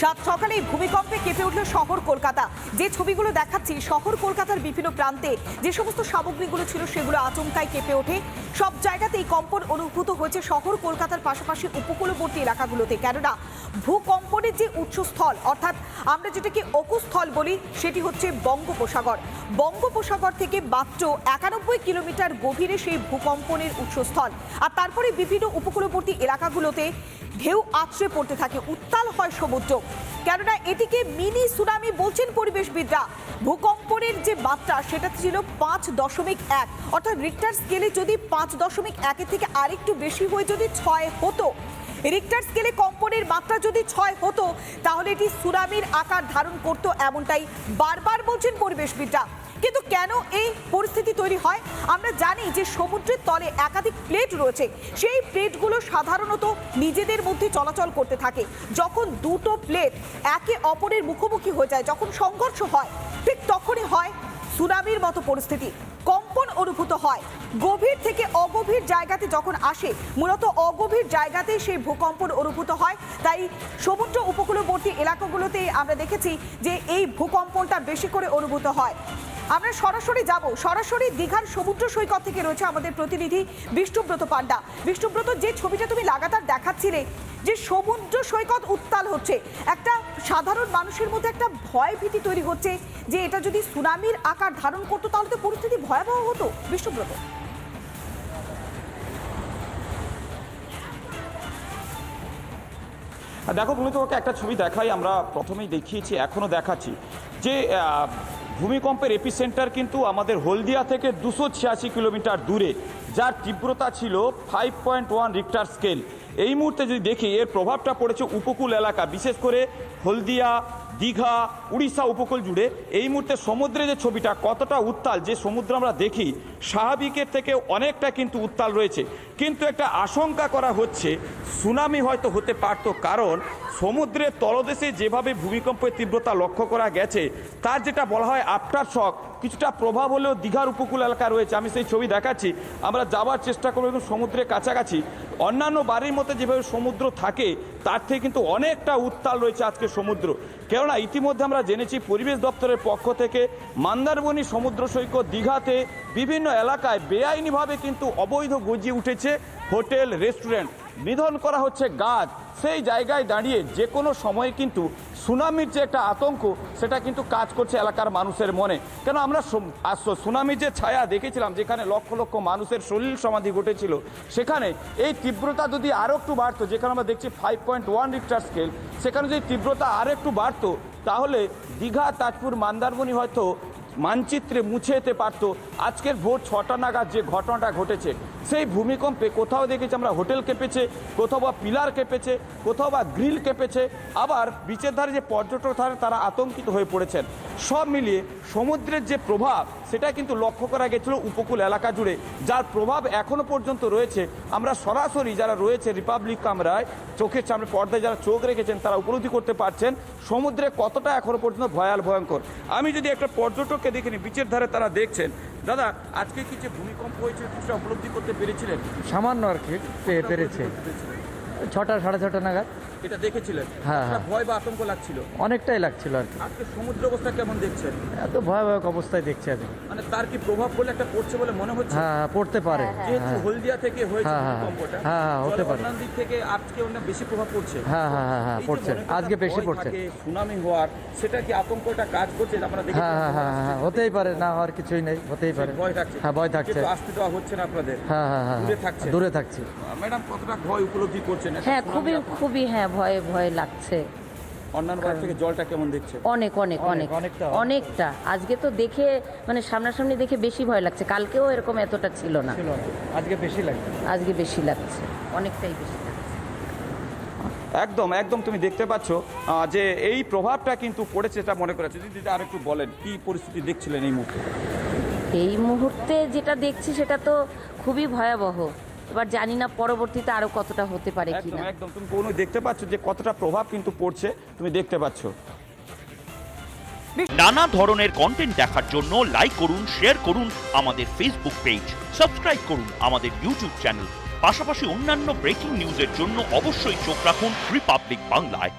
সাত সকালে এই ভূমিকম্পে কেঁপে উঠল শহর কলকাতা। যে ছবিগুলো দেখাচ্ছি, শহর কলকাতার বিভিন্ন প্রান্তে যে সমস্ত সামগ্রীগুলো ছিল সেগুলো আচমকায় কেঁপে ওঠে। সব জায়গাতে এই কম্পন অনুভূত হয়েছে শহর কলকাতার পাশাপাশি উপকূলবর্তী এলাকাগুলোতে। কেননা, ভূকম্পনের যে উৎসস্থল, অর্থাৎ আমরা যেটাকে অকুস্থল বলি, সেটি হচ্ছে বঙ্গোপসাগর। বঙ্গোপসাগর থেকে মাত্র একানব্বই কিলোমিটার গভীরে সেই ভূকম্পনের উৎসস্থল। আর তারপরে বিভিন্ন উপকূলবর্তী এলাকাগুলোতে ঢেউ আছড়ে পড়তে থাকে, উত্তাল হয় সমুদ্র। কেননা এটিকে মিনি সুনামি বলছেন পরিবেশবিদরা। ভূকম্পনের যে মাত্রা সেটা ছিল পাঁচ দশমিক এক। অর্থাৎ রিক্টার স্কেলে যদি পাঁচ দশমিক একের থেকে আরেকটু বেশি হয়ে যদি ছয় হতো রিক্টার স্কেলে কম্পনের মাত্রা যদি ছয় হতো, তাহলে এটি সুনামির আকার ধারণ করতো এমনটাই বারবার বলছেন পরিবেশবিদরা। কিন্তু কেন এই পরিস্থিতি তৈরি হয়? আমরা জানি যে সমুদ্রের তলে একাধিক প্লেট রয়েছে। সেই প্লেটগুলো সাধারণত নিজেদের মধ্যে চলাচল করতে থাকে। যখন দুটো প্লেট একে অপরের মুখোমুখি হয়ে যায়, যখন সংঘর্ষ হয়, ঠিক তখনই হয় সুনামির মতো পরিস্থিতি। কম্পন অনুভূত হয়। গভীর থেকে অগভীর জায়গাতে যখন আসে, মূলত অগভীর জায়গাতেই সেই ভূকম্পন অনুভূত হয়। তাই সমুদ্র উপকূলবর্তী এলাকাগুলোতে আমরা দেখেছি যে এই ভূকম্পনটা বেশি করে অনুভূত হয়। আমরা সরাসরি যাব। সরাসরি দীঘার সমুদ্র সৈকত থেকে রয়েছে আমাদের প্রতিনিধি বিষ্ণুব্রত পান্ডা বিষ্ণুব্রত, যে ছবিটা তুমি লাগাতার দেখাচ্ছিলে, যে সমুদ্র সৈকত উত্তাল হচ্ছে, একটা সাধারণ মানুষের মধ্যে একটা ভয় ভীতি তৈরি হচ্ছে, যে এটা যদি সুনামির আকার ধারণ করতো, তাহলে তো পরিস্থিতি ভয়াবহ হতো। বিষ্ণুব্রত। দেখো তুমি তোমাকে একটা ছবি দেখাই, আমরা প্রথমেই দেখিয়েছি এখনও দেখাচ্ছি। যে ভূমিকম্পের এপিসেন্টার কিন্তু আমাদের হলদিয়া থেকে দুশো ছিয়াশি কিলোমিটার দূরে, যার তীব্রতা ছিল five point one Richter scale এই মুহূর্তে যদি দেখি, এর প্রভাবটা পড়েছে উপকূল এলাকা, বিশেষ করে হলদিয়া, দীঘা, উড়িষ্যা উপকূল জুড়ে। এই মুহূর্তে সমুদ্রে যে ছবিটা, কতটা উত্তাল, যে সমুদ্র আমরা দেখি, স্বাভাবিকের থেকে অনেকটা কিন্তু উত্তাল রয়েছে। কিন্তু একটা আশঙ্কা করা হচ্ছে, সুনামি হয়তো হতে পারতো, কারণ সমুদ্রের তলদেশে যেভাবে ভূমিকম্পের তীব্রতা লক্ষ্য করা গেছে, তার যেটা বলা হয় আফটার শক, কিছুটা প্রভাব হলেও দীঘার উপকূল এলাকা রয়েছে। আমি সেই ছবি দেখাচ্ছি, আমরা যাওয়ার চেষ্টা করব একদম সমুদ্রের কাছাকাছি। অন্যান্য বাড়ির মতো যেভাবে সমুদ্র থাকে, তার থেকে কিন্তু অনেকটা উত্তাল রয়েছে আজকে সমুদ্র। কেননা ইতিমধ্যে আমরা জেনেছি পরিবেশ দপ্তরের পক্ষ থেকে মান্দারবনি সমুদ্র সৈকত দীঘাতে বিভিন্ন এলাকায় বেআইনিভাবে কিন্তু অবৈধ গজিয়ে উঠেছে হোটেল, রেস্টুরেন্ট। নিধন করা হচ্ছে গাছ। সেই জায়গায় দাঁড়িয়ে যে কোনো সময় কিন্তু সুনামির যে একটা আতঙ্ক, সেটা কিন্তু কাজ করছে এলাকার মানুষের মনে। কেন আমরা সুনামির যে ছায়া দেখেছিলাম, যেখানে লক্ষ লক্ষ মানুষের শরীর সমাধি ঘটেছিল, সেখানে এই তীব্রতা যদি আরও একটু বাড়তো, যেখানে আমরা দেখছি five point one Richter scale সেখানে যদি তীব্রতা আরও একটু বাড়তো, তাহলে দীঘা, তাজপুর, মান্দারমণি হয়তো মানচিত্রে মুছে যেতে পারত। আজকের ভোর ছটা নাগাদ যে ঘটনাটা ঘটেছে, সেই ভূমিকম্পে কোথাও দেখেছি আমরা হোটেল কেঁপেছে, কোথাও বা পিলার কেঁপেছে, কোথাও বা গ্রিল কেঁপেছে, আবার বিচের ধারে যে পর্যটক ধারে তারা আতঙ্কিত হয়ে পড়েছেন। সব মিলিয়ে সমুদ্রের যে প্রভাব সেটা কিন্তু লক্ষ্য করা গেছিল উপকূল এলাকা জুড়ে। যার প্রভাব এখনও পর্যন্ত রয়েছে। আমরা সরাসরি যারা রয়েছে রিপাবলিক কামরায় চোখের সামনে পর্দায় যারা চোখ রেখেছেন তারা উপলব্ধি করতে পারছেন সমুদ্রে কতটা এখনও পর্যন্ত ভয়াল ভয়ঙ্কর। আমি যদি একটা পর্যটককে দেখিনি বিচের ধারে তারা দেখছেন। দাদা আজকে কি যে ভূমিকম্প হয়েছে কিছুটা উপলব্ধি করতে পেরেছিলেন? সামান্য আর কি পেরেছে। ছটা সাড়ে ছটা নাগাদ। এটা দেখেছিলেন হ্যাঁ, হ্যাঁ। ভয় বা আতঙ্ক লাগছিল অনেকটাই লাগছিল আর কি আজকে সমুদ্র অবস্থা কেমন দেখছেন এত ভয়াবহ অবস্থায় দেখছি আমি মানে তার কি প্রভাব পড়লে একটা পড়ছে বলে মনে হচ্ছে হ্যাঁ হ্যাঁ, পড়তে পারে যেহেতু হ্যাঁ হলদিয়া থেকে হয়েছে হ্যাঁ, হ্যাঁ, ভূমিকম্পটা হ্যাঁ, হ্যাঁ, হতে পারে। অন্যান্য দিক থেকে আজকে অন্য বেশি প্রভাব পড়ছে হ্যাঁ হ্যাঁ হ্যাঁ হ্যাঁ পড়ছে আজকে বেশি পড়ছে সুনামি হওয়ার সেটা কি আতঙ্কটা কাজ করছে আমরা দেখি হ্যাঁ হ্যাঁ হ্যাঁ হ্যাঁ হতেই পারে না হওয়ার কিছুই নেই হতেই পারে ভয় থাকছে হ্যাঁ ভয় থাকছে আসতে দেওয়া হচ্ছে না আপনাদের হ্যাঁ হ্যাঁ হ্যাঁ দূরে থাকছে। দূরে থাকছি ম্যাডাম কতটা ভয় উপলব্ধি করছেন হ্যাঁ খুবই খুবই হ্যাঁ ভয়ে ভয়ে লাগছে। অন্যান্য বার থেকে জলটা কেমন দেখছে? অনেক অনেক অনেক, অনেক অনেকটা। অনেকটা। আজকে তো দেখে মানে সামনাসামনি দেখে বেশি ভয় লাগছে। কালকেও এরকম এতটা ছিল না। আজকে বেশি লাগছে। আজকে বেশি লাগছে। অনেকটাই বেশি লাগছে। একদম একদম তুমি দেখতে পাচ্ছ যে এই প্রভাবটা কিন্তু পড়েছে এটা মনে করেছে। যদি আর একটু বলেন কি পরিস্থিতি দেখছিলেন এই মুহূর্তে? এই মুহূর্তে যেটা দেখছি সেটা তো খুবই ভয়াবহ। এবার জানি না পরবর্তীতে আরও কতটা হতে পারে একদম তুমি কোনো দেখতে পাচ্ছ যে কতটা প্রভাব কিন্তু পড়ছে তুমি দেখতে পাচ্ছ। নানা ধরনের কন্টেন্ট দেখার জন্য লাইক করুন শেয়ার করুন আমাদের ফেসবুক পেজ সাবস্ক্রাইব করুন আমাদের ইউটিউব চ্যানেল পাশাপাশি অন্যান্য ব্রেকিং নিউজের জন্য অবশ্যই চোখ রাখুন রিপাবলিক বাংলায়